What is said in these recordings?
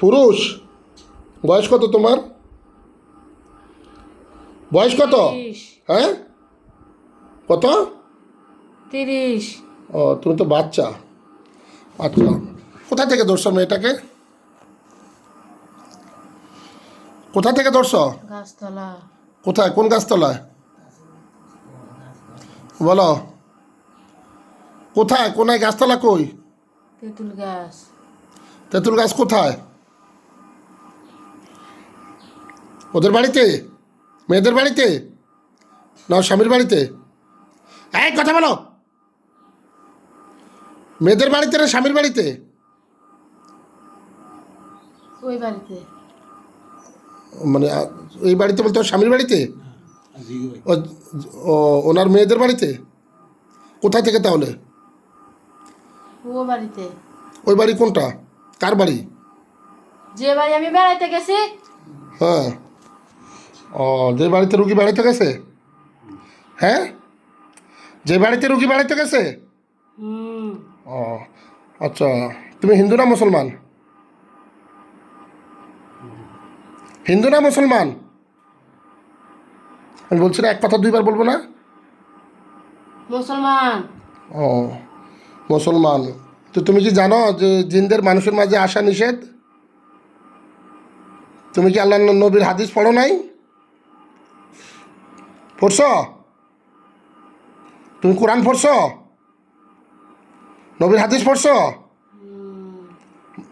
পুরুষ বয়স কত তোমার? বয়স কত? হ্যাঁ? কত? তিরিশ। ও তুমি তো বাচ্চা। আচ্ছা। কোথা থেকে ধরছো মেয়েটাকে? কোথা থেকে ধরছো? গাছতলা। কোথায়? কোন গাছতলায়? বলো। কোথায়? কোনায়? গাছতলা কই? তেঁতুল গাছ। তেঁতুল গাছ কোথায়? ওদের বাড়িতে? মেয়েদের বাড়িতে? না স্বামীর বাড়িতে? এই কথা বলো। মেয়েদের বাড়িতে না স্বামীর বাড়িতে? ওই বাড়িতে। মানে এই বাড়িতে বলতে স্বামীর বাড়িতে? ও- ও ওনার মেয়েদের বাড়িতে? কোথায় থেকে তাহলে? ও বাড়িতে। ওই বাড়ি কোনটা? কার বাড়ি? যে বাড়ি আমি বেড়াইতে গেছি হ্যাঁ। ও যে বাড়িতে রুগী বেড়াইতে গেছে? হ্যাঁ? যে বাড়িতে রুগী বেড়াইতে গেছে? ও আচ্ছা তুমি হিন্দু না মুসলমান? হিন্দু না মুসলমান? আমি বলছি না এক কথা দুইবার বলব না? মুসলমান। ও মুসলমান। তো তুমি কি জানো যে জিনদের মানুষের মাঝে আসা নিষেধ? তুমি কি আল্লাহ নবীর হাদিস পড়ো নাই? পড়ছ? তুমি কোরআন পড়ছ? নবীর হাদিস পড়ছ?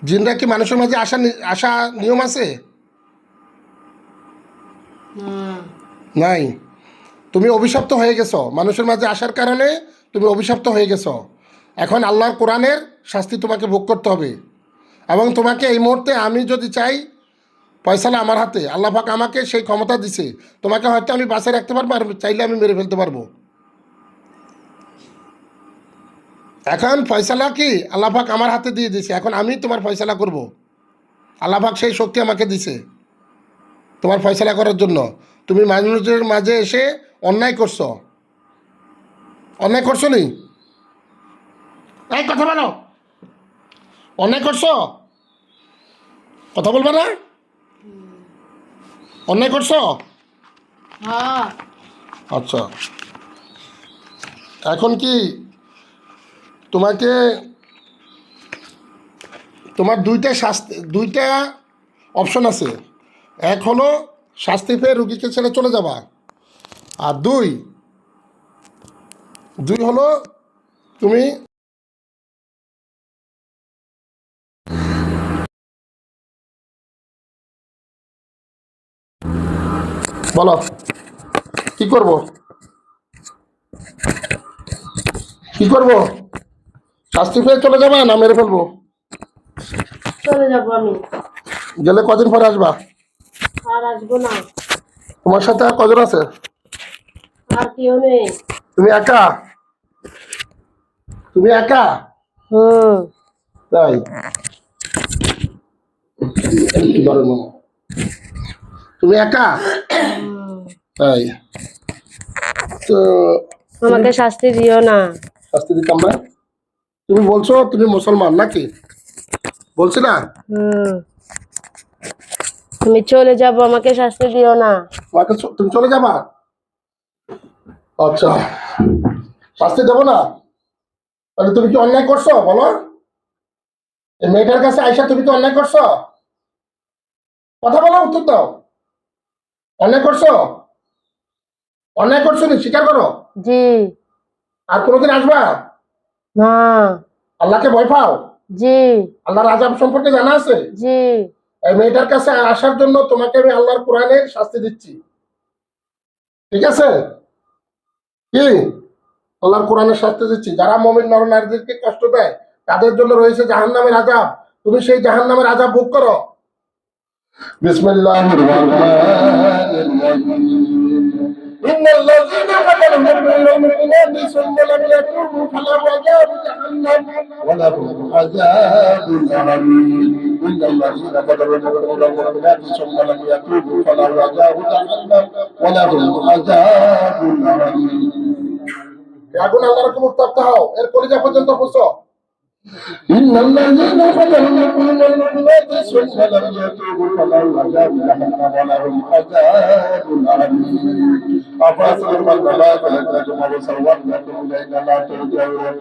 জিনরা কি মানুষের মাঝে আসা আসা নিয়ম আছে? নাই। তুমি অভিশপ্ত হয়ে গেছো। মানুষের মাঝে আসার কারণে তুমি অভিশপ্ত হয়ে গেছো। এখন আল্লাহর কোরআনের শাস্তি তোমাকে ভোগ করতে হবে। এবং তোমাকে এই মুহূর্তে আমি যদি চাই পয়সালা আমার হাতে। আল্লাহ পাক আমাকে সেই ক্ষমতা দিছে। তোমাকে হয়তো আমি বাসে রাখতে পারব আর চাইলে আমি মেরে ফেলতে পারব। এখন ফয়সালা কি? আল্লাহ পাক আমার হাতে দিয়ে দিছে। এখন আমি তোমার ফয়সালা করব। আল্লাহ পাক সেই শক্তি আমাকে দিছে তোমার ফয়সালা করার জন্য। তুমি মানুষের মাঝে এসে অন্যায় করছ। অন্যায় করছ নি? কথা বলো। অন্যায় করছ? কথা বলবে না? অন্যায় করছ? হ্যাঁ। আচ্ছা। এখন কি তোমাকে তোমার দুইটা শাস্তি দুইটা অপশন আছে। এক হলো শাস্তি পেয়ে রুগীকে ছেড়ে চলে যাবা। আর দুই দুই হলো তুমি বলো। কি করব? কি করব? শাস্তি পেয়ে চলে যাবে না মেরে ফেলব? চলে যাব আমি। গেলে কদিন পরে আসবা? আর আসব না। তোমার সাথে আর কজন আছে? আর কেউ নেই। তুমি একা? তুমি একা? হুম। তাই। ধরো মামা। তুমি একা? তাই। তো আমাকে শাস্তি দিও না। শাস্তি দিতাম না? তুমি বলছো তুমি মুসলমান নাকি? বলছি না? তুমি চলে যাব আমাকে শাস্তি দিও না। আমাকে তুমি চলে যাবা? আচ্ছা। শাস্তি দেবো না? তাহলে তুমি কি অন্যায় করছ? বলো। মেয়েটার কাছে আইসা তুমি কি অন্যায় করছ? কথা বলো উত্তর দাও। অন্যায় করছ? অন্যায় করছ নি? স্বীকার করো। জি। আর কোনোদিন আসবা? না। আল্লাহকে ভয় পাও? জি। আল্লাহর আজাব সম্পর্কে জানা আছে? জি। এই মেয়েটার কাছে আসার জন্য তোমাকে আমি আল্লাহর কোরআনের শাস্তি দিচ্ছি। ঠিক আছে? কি? আল্লাহর কোরআনের শাস্তি দিচ্ছি। যারা মমিন নর নারীদেরকে কষ্ট দেয় তাদের জন্য রয়েছে জাহান্নামের আজাব তুমি সেই জাহান্নামের আজাব ভোগ করো। বিসমিল্লাহির রহমানির রহিম إن الذين فتنوا المؤمنين والمؤمنات ثم لم يتوبوا فلهم عذاب جهنم ولهم عذاب الحريق إن الذين فتنوا المؤمنين والمؤمنات ثم لم يتوبوا فلهم عذاب جهنم ولهم عذاب الحريق আগুন আল্লাহর রকম উত্তপ্ত হও এর কলিজা পর্যন্ত পুষো إن الذين فتنوا من المؤمنات ثم لم يتوبوا فلهم عذاب جهنم ولهم عذاب أليم أفأسلم الملائكة لكم وسولكم إلينا لا ترجعون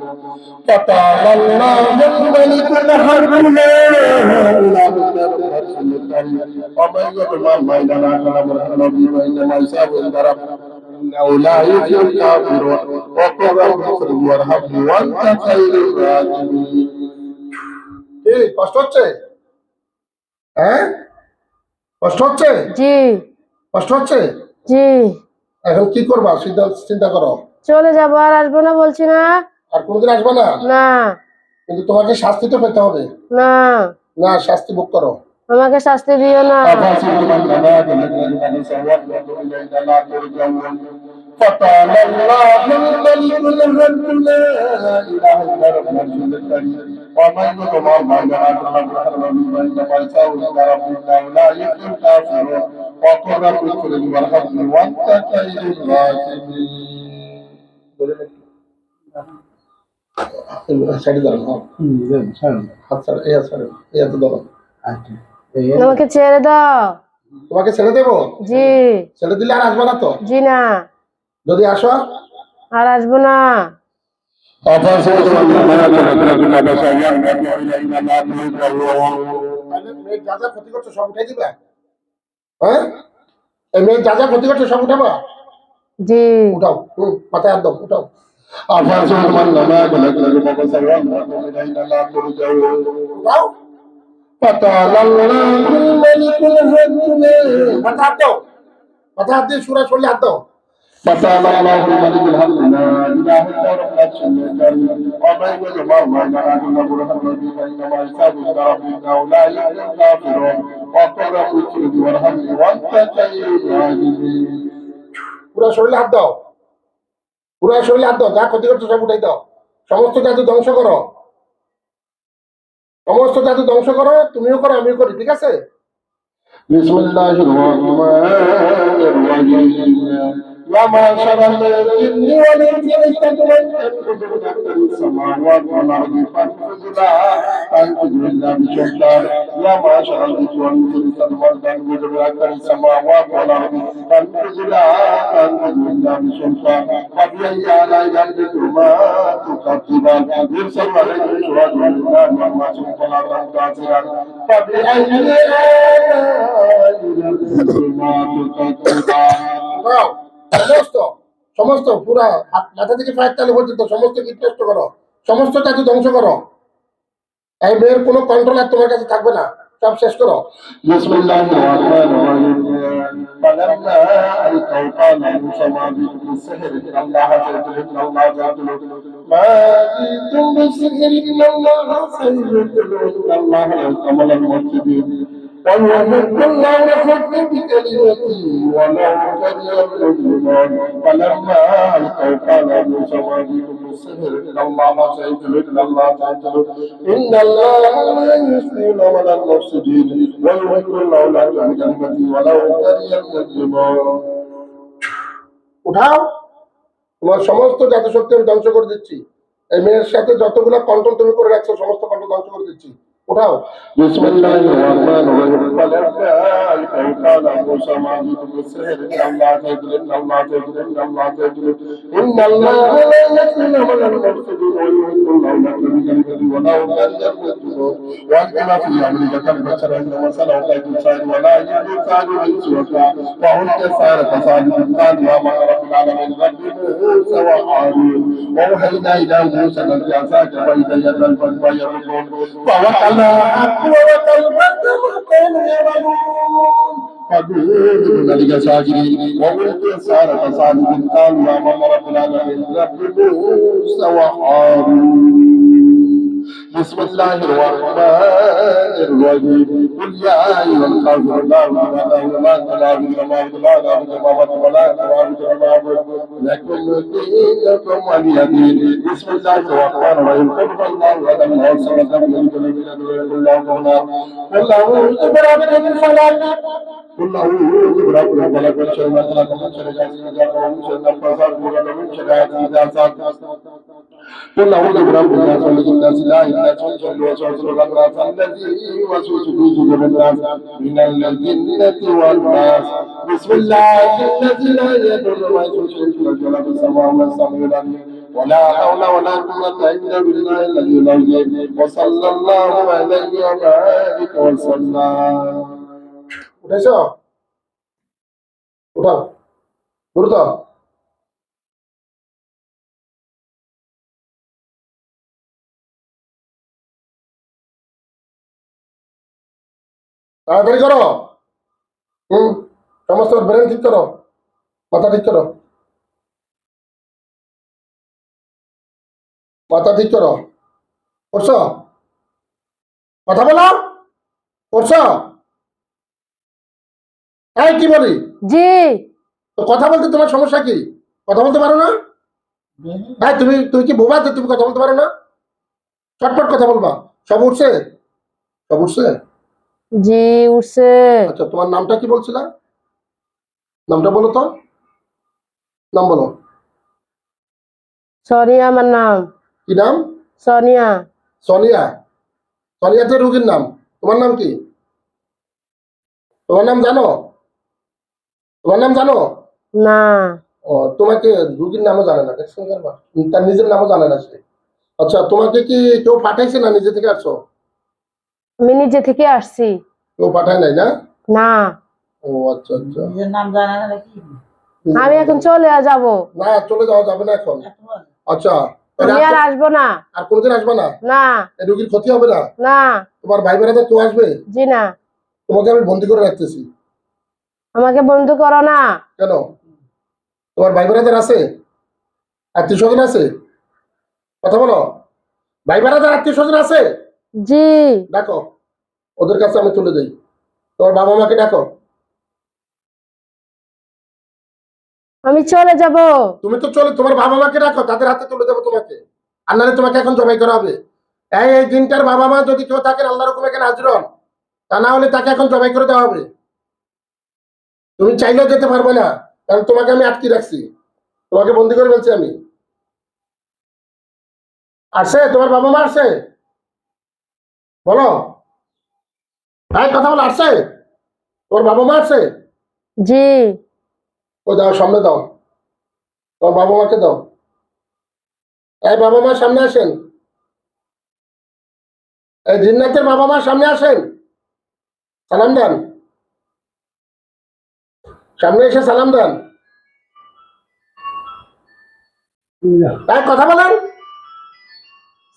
فتعالى الله الملك الحق لا إله إلا هو الرسول الكريم ومن يطمع بيننا فلا وإنما يساوي عند ربه إنه لا يفلح الكافرون وقل رب اغفر وارحمني وأنت خير الراحمين কি কষ্ট হচ্ছে হ্যাঁ কষ্ট হচ্ছে জি কষ্ট হচ্ছে জি এখন কি করবা চিন্তা চিন্তা করো চলে যাবো আর আসবো না বলছি না আর কোনোদিন আসবে না না কিন্তু তোমাকে শাস্তি তো পেতে হবে না না শাস্তি ভোগ করো আমাকে শাস্তি দিও না أفأسلم الملائكة لكم وسولكم إلينا لا ترجعون فتعالى الله الملك الحق لا إله إلا هو الرسول الكريم ومن يطمع بيننا فلا وإنما يساوي عند ربه إنه لا يفلح الكافرون وقل رب اغفر لي وارحمني وأنت خير الراحمين সাইডে দাঁড়ানো হাত ছাড়ো এই হাত ছাড়ো এই হাতে ধরো তোমাকে ছেড়ে দাও তোমাকে ছেড়ে দেবো জি ছেড়ে দিলে আর আসব না তো জি না যদি আসো আর আসব না আপনার ক্ষতি সব হ্যাঁ যা যা ক্ষতি সব জি উঠাও উঠাও মাথা হাত দাও মাথা হাত দিয়ে সুরা চললে হাত দাও فتعالى الله الملك الحق لا اله الا هو الرسول الكريم ومن يجمع بيننا انه برهان فانما يحتاج الى ربك لا يحيى الكافرون وقل رب اغفر وارحمني وانت خير الراحمين পুরা শরীরে হাত দাও পুরা শরীরে হাত দাও যা ক্ষতি করছো সব উঠাই দাও সমস্ত জাতি ধ্বংস করো সমস্ত জাতি ধ্বংস করো তুমিও করো আমিও করি ঠিক আছে? বিসমুল্লাহ يا معشر الجن والانس استكبرتم من السماوات والارض فانفذوا لا تنفذوا الا بسلطان يا معشر الجن والانس استكبرتم من اكثر السماوات والارض فانفذوا لا تنفذوا الا بسلطان فبأي آلاء ربكما تكذبان يرسل عليكم شواظ من النار والماسك فلا تنتصران فبأي آلاء ربكما تكذبان দাও সমস্ত সমস্ত পুরা হাত মাথা থেকে পায়ের তালে পর্যন্ত সমস্ত কীটনাষ্ট করো সমস্ত জাতি ধ্বংস করো এই মেয়ের কোনো কন্ট্রোল আর তোমার কাছে থাকবে না সব শেষ করো بسم الله الرحمن الرحيم فلما ألقوا قال موسى ما جئتم بالسحر إن الله سيبطل إن الله سيبطل ما جئتم بالسحر إن الله سيبطل إن الله يحكم المفسدين ويحق الله الحق بكلمته ولو كره المجرمون فلما ألقوا قال موسى ما جئتم بالسحر إن الله سيبطل إن الله سيبطل إن الله لا يسلم من المفسدين ويحق الله الحق بكلمته ولو كره المجرمون উঠাও তোমার সমস্ত জাতি শক্তি আমি ধ্বংস করে দিচ্ছি এই মেয়ের সাথে যতগুলো কন্ট্রোল তুমি করে রাখছো সমস্ত কন্ট্রোল ধ্বংস করে দিচ্ছি ওটাও বিসমিল্লাহির রহমানির রহিম বলে إن قال موسى ما ضد بالسحر إن الله تدري إن الله تدري إن الله تدري إن الله لا يسلم من المفسدين ويحب الله من الكذب ولو أن يكذبوا وأنا في أمرك البشر إن وصله كيد الشاهد ولا يجد سعد من سوكا وهن كسارة سعد بن سعد وما رب العالمين رب موسى وهارون وأوحينا إلى موسى أن يعصاك فإذا يد الفجر يرد فوكل أقوى وكلمة ما كانوا يعملون فبهدوا ذلك ساجدين وألقي السائل فصادق قال يا من رب العالمين رب موسى وهارون بسم الله الرحمن الرحيم قل يا ايها الكافرون لا اله الا الله لا اله الا الله لا اله الا الله ولا اله الا الله لكم دينكم ولي دين بسم الله الرحمن الرحيم قل هو الله احد الله الصمد لم يلد ولم يولد ولم يكن له كفوا احد قل اعوذ برب الفلق قل اعوذ برب الفلق من شر ما خلق ومن شر غاسق اذا وقب ومن شر النفاثات في العقد ومن شر حاسد اذا حسد قل أعوذ برب الناس ملك الناس إله الناس من شر الوسواس الخناس الذي يوسوس في صدور الناس من الجنة والناس بسم الله الذي لا يضر مع اسمه شيء في الأرض ولا في السماء ولا السميع العليم ولا حول ولا قوة إلا بالله العلي العظيم وصلى الله عليه وآله وسلم উঠেছ উঠাও দ্রুত তাড়াতাড়ি করো। হুম সমস্ত ব্রেন ঠিক করো মাথা ঠিক করো। মাথা ঠিক করো। করছ? কথা বলো। করছ? এই কি বলি? জি। তো কথা বলতে তোমার সমস্যা কি? কথা বলতে পারো না? হ্যাঁ তুমি তুমি কি বোবা তুমি কথা বলতে পারো না? চটপট কথা বলবা। সব উঠছে? সব উঠছে? জি উঠছে। আচ্ছা তোমার নামটা কি বলছিলা? নামটা বলো তো। নাম বলো। সোনিয়া আমার নাম। কি নাম? সোনিয়া। সোনিয়া। সোনিয়া তো রুগীর নাম। তোমার নাম কি? তোমার নাম জানো? তোমার নাম জানো? না। ও তোমাকে রুগীর নামও জানে না। তার নিজের নামও জানে না সে। আচ্ছা তোমাকে কি কেউ পাঠাইছে না নিজে থেকে আসছো আমি নিজে থেকে আসছি। কেউ পাঠায় নাই না? না। ও আচ্ছা আচ্ছা। নিজের নাম জানা না নাকি আমি এখন চলে যাব। না চলে যাওয়া যাবে না এখন। আচ্ছা আমি আর আসব না। আর কোনোদিন আসবে না? না। এই রুগীর ক্ষতি হবে না? না। তোমার ভাই বোনেরা কেউ আসবে? জি না। তোমাকে আমি বন্দি করে রাখতেছি। আমাকে বন্ধু করো না। কেন? তোমার ভাই বোনেদের আছে? আত্মীয় স্বজন আছে? কথা বলো। ভাই বোনেদের আত্মীয় স্বজন আছে? জি। ডাকো। ওদের কাছে আমি চলে যাই তোমার বাবা মাকে ডাকো। আমি চলে যাব। তুমি তো চলে তোমার বাবা মাকে রাখো তাদের হাতে তুলে দেবো তোমাকে। আর নাহলে তোমাকে এখন জবাই করা হবে। এই এই দিনটার বাবা মা যদি কেউ থাকেন আল্লাহ রকম এখানে হাজির হন? তা না হলে তাকে এখন জবাই করে দেওয়া হবে। তুমি চাইলেও যেতে পারবে না কারণ তোমাকে আমি আটকে রাখছি। তোমাকে বন্দি করে ফেলছি আমি। আসে তোমার বাবা মা আসে? বলো। হ্যাঁ কথা বলো আসছে? তোমার বাবা মা আসে জি। ও দাও সামনে দাও। তোমার বাবা মাকে দাও। এই বাবা মা সামনে আসেন। এই জিন্নাতের বাবা মা সামনে আসেন। সালাম দেন। সামনে এসে সালাম দেন। এই কথা বলেন।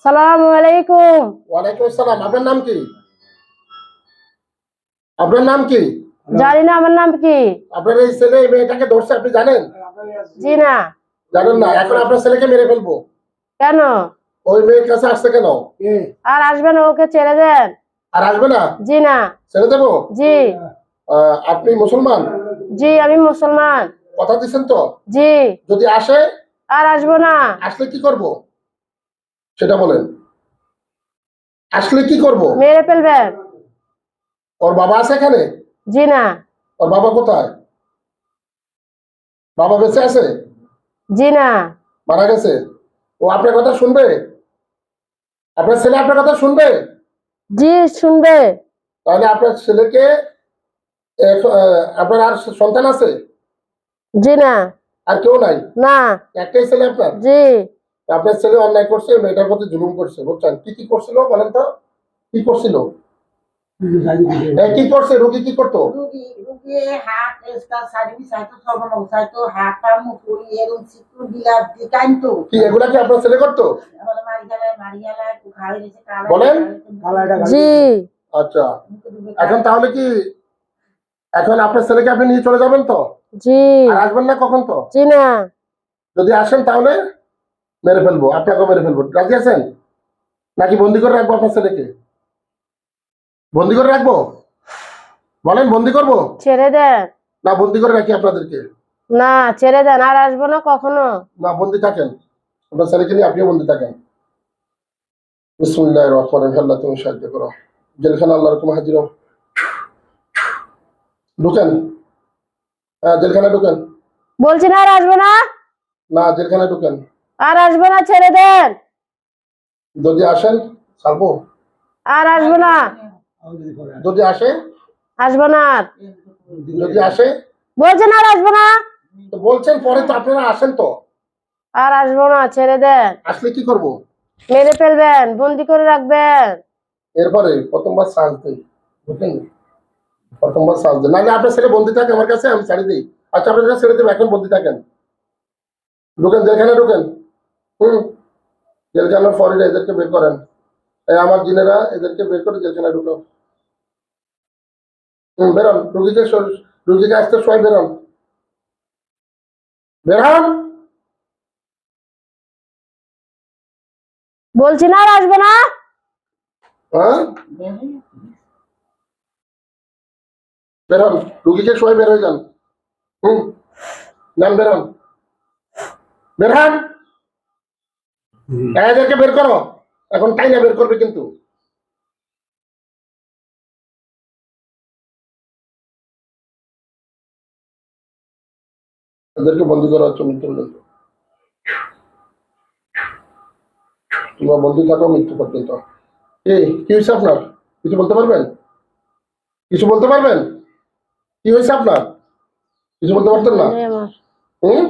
সালাম আলাইকুম। ওয়ালাইকুম আসসালাম আপনার নাম কি? আপনার নাম কি? জানি না আমার নাম কি? আপনার এই ছেলে এই মেয়েটাকে ধরছে আপনি জানেন? জি না। জানেন না এখন আপনার ছেলেকে মেরে ফেলব। কেন? ওই মেয়ের কাছে আসছে কেন? আর আসবে না ওকে ছেড়ে দেন। আর আসবে না? জি না। ছেড়ে দেবো? জি। আহ, আপনি মুসলমান? জি আমি মুসলমান। কথা দিচ্ছেন তো? জি। যদি আসে? আর আসব না। আসলে কি করব? সেটা বলেন। আসলে কি করব? মেরে ফেলবেন ওর বাবা আছে এখানে? জি না। ওর বাবা কোথায়? বাবা বেঁচে আছে? জি না। মারা গেছে? ও আপনার কথা শুনবে? আপনার ছেলে আপনার কথা শুনবে? জি শুনবে। তাহলে আপনার ছেলেকে আপনার আর সন্তান আছে? জি না। আর কেউ নাই? না। একটাই ছেলে আপনার? জি। আপনার ছেলে অন্যায় করছে মেয়েটার প্রতি জুলুম করছে বুঝছেন? কি কি করছিল বলেন তো? কি করছিল? কি করছে? রুগী কি করতো? কি এগুলা কি আপনার ছেলে করতো? বলেন? আচ্ছা। এখন তাহলে কি এখন আপনার ছেলেকে আপনি নিয়ে চলে যাবেন তো? জি। আর আসবেন না কখন তো? জি না। যদি আসেন তাহলে? মেরে ফেলব আপনাকেও মেরে ফেলব। রাজি আছেন? নাকি বন্দি করে রাখব আপনার ছেলেকে? বন্দি করে রাখব? বলেন বন্দি করব? ছেড়ে দেন। না বন্দি করে রাখি আপনাদেরকে। না ছেড়ে দেন আর আসব না কখনো। না বন্দি থাকেন। আপনার ছেলেকে নিয়ে আপনিও বন্দি থাকেন। বিসমুল্লাহ রহমান আল্লাহ তুমি সাহায্য করো। জেলখানা আল্লাহ রকম হাজির। ঢুকেন। হ্যাঁ জেলখানা ঢুকেন। বলছি না আর আসব না? না জেলখানা ঢুকেন। আর আসব না ছেড়ে দেন। যদি আসেন ছাড়বো? আর আসব না। যদি আসে? আসব না যদি আসে? বলছেন আর আসব না? বলছেন পরে তো আপনারা আসেন তো। আর আসব না ছেড়ে দেন। আসলে কি করব? মেরে ফেলবেন বন্দি করে রাখবেন। এরপরে প্রথমবার সাজ দিই। বুঝলেন? প্রথমবার সাজ দিই। নাহলে আপনার ছেলে বন্দি থাকে আমার কাছে আমি ছেড়ে দিই। আচ্ছা আপনার ছেড়ে দেবো এখন বন্দি থাকেন। ঢুকেন যেখানে ঢুকেন। হুম। জেলখানার ফরিরা এদেরকে বের করেন। এই আমার জিনেরা এদেরকে বের করে জেলখানায় ঢুকাও। হুম বেরোন। রুগীকে রুগীকে আসতে সবাই বেরোন। বেরোন! বলছি না আর আসব না? হ্যাঁ? বেরোন। রুগীকে সবাই বের হয়ে যান। হুম যান বেরোন। বেরহান এদেরকে বের করো। এখন তাই না বের করবে কিন্তু। এদেরকে বন্দি করা হচ্ছে মৃত্যু পর্যন্ত তোমরা বন্দি থাকো মৃত্যু পর্যন্ত। এই কি হয়েছে আপনার? কিছু বলতে পারবেন? কিছু বলতে পারবেন? কি হয়েছে আপনার? কিছু বলতে পারতেন না? হুম?